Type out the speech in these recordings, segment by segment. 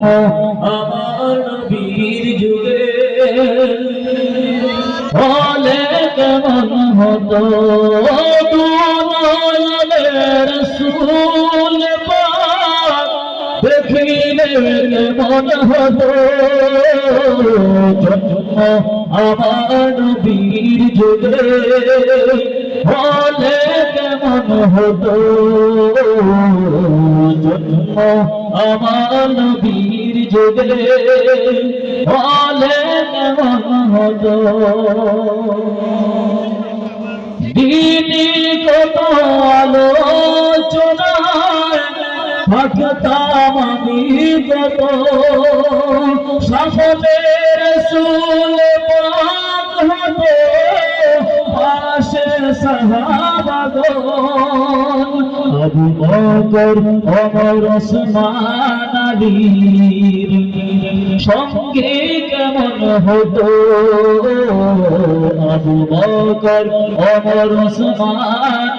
আমার নবীর যুগে হলে কেমন হতো? রসুল দেখিলে কেমন হতো? আমার নবীর যুগে হলে কেমন হতো? আমার নবীর যুগে। বলে কেমন হতো দিনী কত আলোচনায় থাকতাম কত সকলের পাশে সাহাবাগন আবু বকর ওমর ওসমান আলীর সঙ্গে কেমন হতো? আবু বকর ওমর ওসমান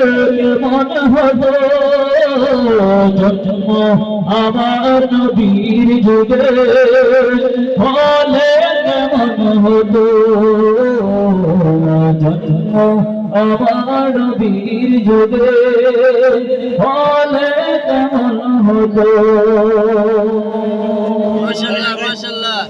কেমন হতো জন্ম আমার নবীর যুগে। হলে কেমন হতো জন্ম আমার নবীর যুগে। হলে। কেমন হতো